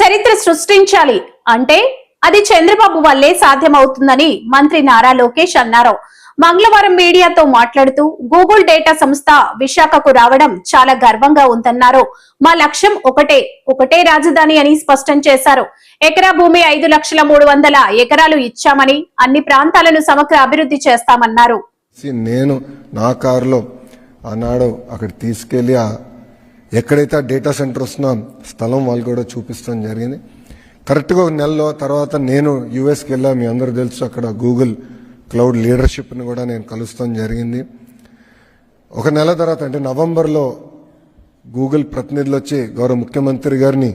చరిత్ర సృష్టించాలి అంటే అది చంద్రబాబు వల్లే సాధ్యమవుతుందని మంత్రి నారా లోకేష్ అన్నారు. మంగళవారం మీడియాతో మాట్లాడుతూ గూగుల్ డేటా సంస్థ విశాఖకు రావడం చాలా గర్వంగా ఉందన్నారు. మా లక్ష్యం ఒకటే ఒకటే రాజధాని అని స్పష్టం చేశారు. ఎకరా భూమి ఐదు లక్షల మూడు వందల ఎకరాలు ఇచ్చామని అన్ని ప్రాంతాలను సమగ్ర అభివృద్ధి చేస్తామన్నారు. నేను నా కారులో ఆనాడు అక్కడ తీసుకెళ్ళి ఎక్కడైతే ఆ డేటా సెంటర్ వస్తున్నా స్థలం వాళ్ళు కూడా చూపిస్తాం జరిగింది. కరెక్ట్గా ఒక నెలలో తర్వాత నేను యుఎస్కి వెళ్ళా మీ అందరూ తెలుసు అక్కడ గూగుల్ క్లౌడ్ లీడర్షిప్ని కూడా నేను కలుస్తాం జరిగింది. ఒక నెల తర్వాత అంటే నవంబర్లో గూగుల్ ప్రతినిధులు వచ్చి గౌరవ ముఖ్యమంత్రి గారిని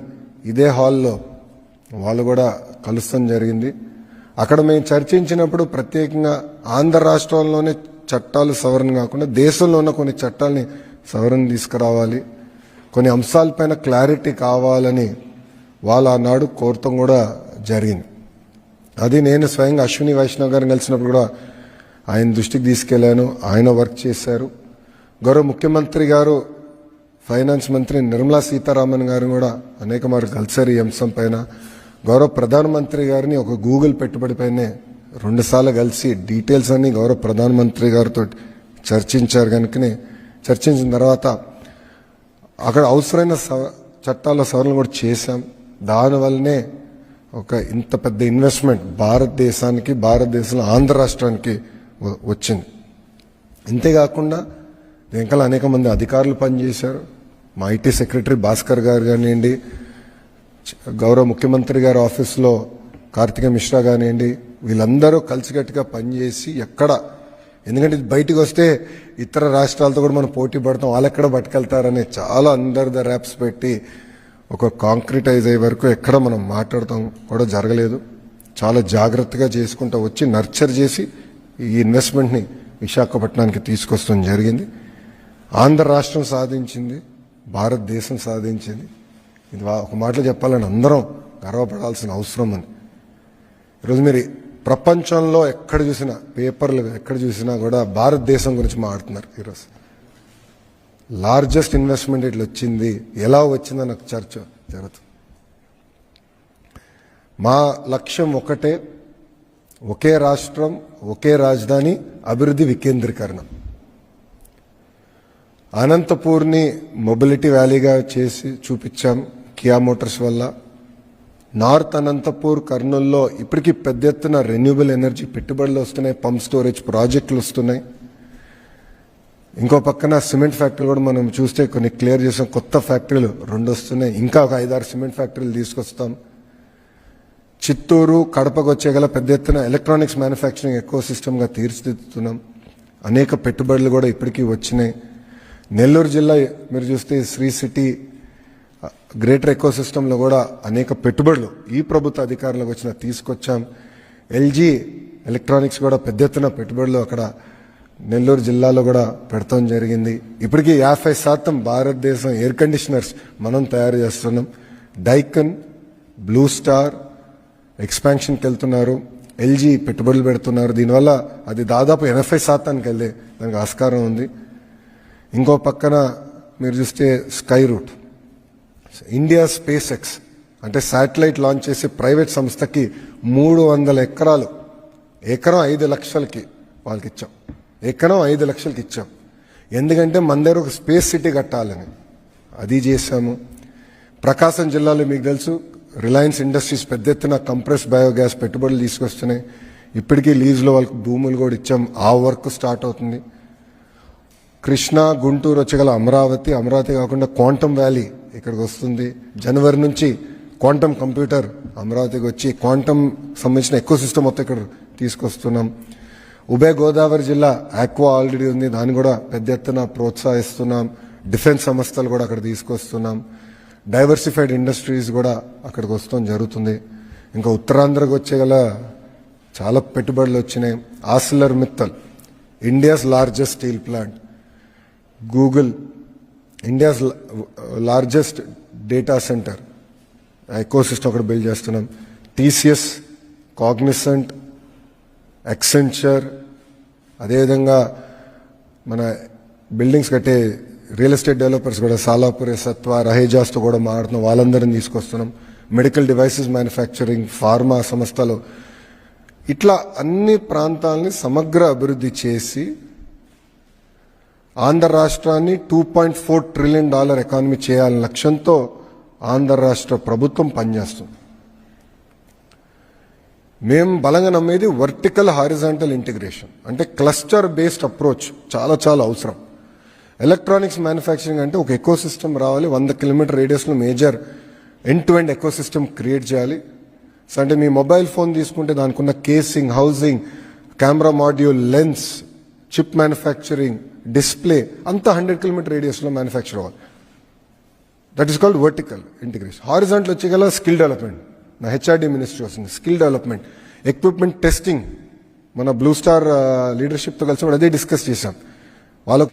ఇదే హాల్లో వాళ్ళు కూడా కలుస్తాం జరిగింది. అక్కడ మేము చర్చించినప్పుడు ప్రత్యేకంగా ఆంధ్ర రాష్ట్రంలోనే చట్టాలు సవరణ కాకుండా దేశంలో ఉన్న కొన్ని చట్టాలని సవరణ తీసుకురావాలి. కొన్ని అంశాలపైన క్లారిటీ కావాలని వాళ్ళు ఆనాడు కోరటం కూడా జరిగింది. అది నేను స్వయంగా అశ్విని వైష్ణవ్ గారిని కలిసినప్పుడు కూడా ఆయన దృష్టికి తీసుకెళ్ళాను ఆయన వర్క్ చేశారు. గౌరవ ముఖ్యమంత్రి గారు ఫైనాన్స్ మంత్రి నిర్మలా సీతారామన్ గారు కూడా అనేక మార్లు కలిసారు ఈ అంశం పైన. గౌరవ ప్రధానమంత్రి గారిని ఒక గూగుల్ పెట్టుబడి పైనే రెండుసార్లు కలిసి డీటెయిల్స్ అన్ని గౌరవ ప్రధానమంత్రి గారితో చర్చించారు కనుకనే. చర్చించిన తర్వాత అక్కడ అవసరమైన సవ- చట్టాల సవరణలు కూడా చేశాం. దానివల్లనే ఒక ఇంత పెద్ద ఇన్వెస్ట్మెంట్ భారతదేశానికి భారతదేశంలో ఆంధ్ర రాష్ట్రానికి వచ్చింది. ఇంతేకాకుండా వెంకల అనేక మంది అధికారులు పనిచేశారు. మా ఐటీ సెక్రటరీ భాస్కర్ గారు కానివ్వండి గౌరవ ముఖ్యమంత్రి గారి ఆఫీస్లో కార్తిక మిశ్రా కానివ్వండి వీళ్ళందరూ కలిసికట్టుగా పనిచేసి ఎక్కడ ఎందుకంటే ఇది బయటకు వస్తే ఇతర రాష్ట్రాలతో కూడా మనం పోటీ పడతాం. వాళ్ళు ఎక్కడ పట్టుకెళ్తారని చాలా అందరి ద ర్యాప్స్ పెట్టి ఒక కాంక్రిటైజ్ అయ్యే వరకు ఎక్కడ మనం మాట్లాడతాం కూడా జరగలేదు. చాలా జాగ్రత్తగా చేసుకుంటూ వచ్చి నర్చర్ చేసి ఈ ఇన్వెస్ట్మెంట్ని విశాఖపట్నానికి తీసుకొస్తాం జరిగింది. ఆంధ్ర రాష్ట్రం సాధించింది. భారతదేశం సాధించింది. ఇది వా- ఒక మాటలో చెప్పాలని అందరం గర్వపడాల్సిన అవసరం అని ఈరోజు మీరు ప్రపంచంలో ఎక్కడ చూసినా పేపర్లు ఎక్కడ చూసినా కూడా భారతదేశం గురించి మాట్లాడుతున్నారు ఈరోజు. లార్జెస్ట్ ఇన్వెస్ట్మెంట్ ఇట్లా వచ్చింది. ఎలా వచ్చిందని నాకు చర్చ జరుగుతుంది. మా లక్ష్యం ఒకటే ఒకే రాష్ట్రం ఒకే రాజధాని అభివృద్ధి వికేంద్రీకరణ. అనంతపూర్ని మొబిలిటీ వ్యాలీగా చేసి చూపించాం కియా మోటార్స్ వల్ల. నార్త్ అనంతపూర్ కర్నూల్లో ఇప్పటికీ పెద్ద ఎత్తున రెన్యూబుల్ ఎనర్జీ పెట్టుబడులు వస్తున్నాయి పంప్ స్టోరేజ్ ప్రాజెక్టులు వస్తున్నాయి. ఇంకో పక్కన సిమెంట్ ఫ్యాక్టరీలు కూడా మనం చూస్తే కొన్ని క్లియర్ చేసాం. కొత్త ఫ్యాక్టరీలు రెండు వస్తున్నాయి. ఇంకా ఒక ఐదారు సిమెంట్ ఫ్యాక్టరీలు తీసుకొస్తాం. చిత్తూరు కడపకు వచ్చే గల పెద్ద ఎత్తున ఎలక్ట్రానిక్స్ మ్యానుఫ్యాక్చరింగ్ ఎక్కువ సిస్టమ్గా తీర్చిదిద్దుతున్నాం. అనేక పెట్టుబడులు కూడా ఇప్పటికీ వచ్చినాయి. నెల్లూరు జిల్లా మీరు చూస్తే శ్రీ సిటీ గ్రేటర్ ఎకో సిస్టంలో కూడా అనేక పెట్టుబడులు ఈ ప్రభుత్వ అధికారులకు వచ్చిన తీసుకొచ్చాం. ఎల్జీ ఎలక్ట్రానిక్స్ కూడా పెద్ద ఎత్తున పెట్టుబడులు అక్కడ నెల్లూరు జిల్లాలో కూడా పెడతాం జరిగింది. ఇప్పటికీ యాభై శాతం భారతదేశం ఎయిర్ కండిషనర్స్ మనం తయారు చేస్తున్నాం. డైకన్ బ్లూ స్టార్ ఎక్స్పాన్షన్కి వెళ్తున్నారు. ఎల్జీ పెట్టుబడులు పెడుతున్నారు. దీనివల్ల అది దాదాపు ఎనభై శాతానికి వెళ్ళే దానికి ఆస్కారం ఉంది. ఇంకో పక్కన మీరు చూస్తే sky route. India SpaceX అంటే శాటిలైట్ లాంచ్ చేసే ప్రైవేట్ సంస్థకి మూడు వందల ఎకరాలు ఎకరం ఐదు లక్షలకి వాళ్ళకి ఇచ్చాం ఎకరం ఐదు లక్షలకి ఇచ్చాం. ఎందుకంటే మన దగ్గర ఒక స్పేస్ సిటీ కట్టాలని. అది చేశాము. ప్రకాశం జిల్లాలో మీకు తెలుసు రిలయన్స్ ఇండస్ట్రీస్ పెద్ద ఎత్తున కంప్రెస్ బయోగ్యాస్ పెట్టుబడులు తీసుకొస్తున్నాయి. ఇప్పటికీ లీజులో వాళ్ళకి భూములు కూడా ఇచ్చాం. ఆ వర్క్ స్టార్ట్ అవుతుంది. కృష్ణా గుంటూరు వచ్చగల అమరావతి అమరావతి కాకుండా క్వాంటమ్ వ్యాలీ ఇక్కడికి వస్తుంది జనవరి నుంచి క్వాంటమ్ కంప్యూటర్ అమరావతికి వచ్చి క్వాంటమ్ సంబంధించిన ఎక్కువ సిస్టమ్ మొత్తం ఇక్కడ తీసుకొస్తున్నాం. ఉభయ గోదావరి జిల్లా ఆక్వా ఆల్రెడీ ఉంది. దాన్ని కూడా పెద్ద ఎత్తున ప్రోత్సహిస్తున్నాం. డిఫెన్స్ సంస్థలు కూడా అక్కడ తీసుకొస్తున్నాం. డైవర్సిఫైడ్ ఇండస్ట్రీస్ కూడా అక్కడికి వస్తాం జరుగుతుంది. ఇంకా ఉత్తరాంధ్రకు వచ్చేగల చాలా పెట్టుబడులు వచ్చినాయి. ArcelorMittal India's largest steel plant Google India's largest data centre ecosystem అక్కడ బిల్డ్ చేస్తున్నాం. టీసీఎస్ కాగ్నిసెంట్ ఎక్సెంచర్ అదేవిధంగా మన బిల్డింగ్స్ కట్టే రియల్ ఎస్టేట్ డెవలపర్స్ కూడా సాలాపురి సత్వ రహేజాస్తో కూడా మాట్లాడుతున్నాం. వాళ్ళందరిని తీసుకొస్తున్నాం. మెడికల్ డివైసెస్ మ్యానుఫ్యాక్చరింగ్ ఫార్మా సంస్థలు. ఇట్లా అన్ని ప్రాంతాలని సమగ్ర అభివృద్ధి చేసి ఆంధ్ర రాష్ట్రాన్ని two point four trillion dollar economy చేయాలనే లక్ష్యంతో ఆంధ్ర రాష్ట్ర ప్రభుత్వం పనిచేస్తుంది. మేము బలంగా నమ్మేది వర్టికల్ హారిజాంటల్ ఇంటిగ్రేషన్ అంటే క్లస్టర్ బేస్డ్ అప్రోచ్ చాలా చాలా అవసరం. ఎలక్ట్రానిక్స్ మ్యానుఫ్యాక్చరింగ్ అంటే ఒక ఎకో సిస్టమ్ రావాలి వంద kilometre రేడియస్లో major end to end ecosystem create చేయాలి. సో అంటే మీ మొబైల్ ఫోన్ తీసుకుంటే దానికి ఉన్న casing housing camera module lens chip manufacturing display అంతా హండ్రెడ్ కిలోమీటర్ రేడియస్లో మ్యానుఫ్యాక్చర్ అవ్వాలి. That is called vertical integration horizontal వచ్చేగల skill development నా హెచ్ఆర్డీ మినిస్ట్రీ వస్తుంది. స్కిల్ డెవలప్మెంట్ ఎక్విప్మెంట్ టెస్టింగ్ మన బ్లూ స్టార్ లీడర్షిప్తో కలిసి కూడా అదే డిస్కస్ చేశాం. వాళ్ళకు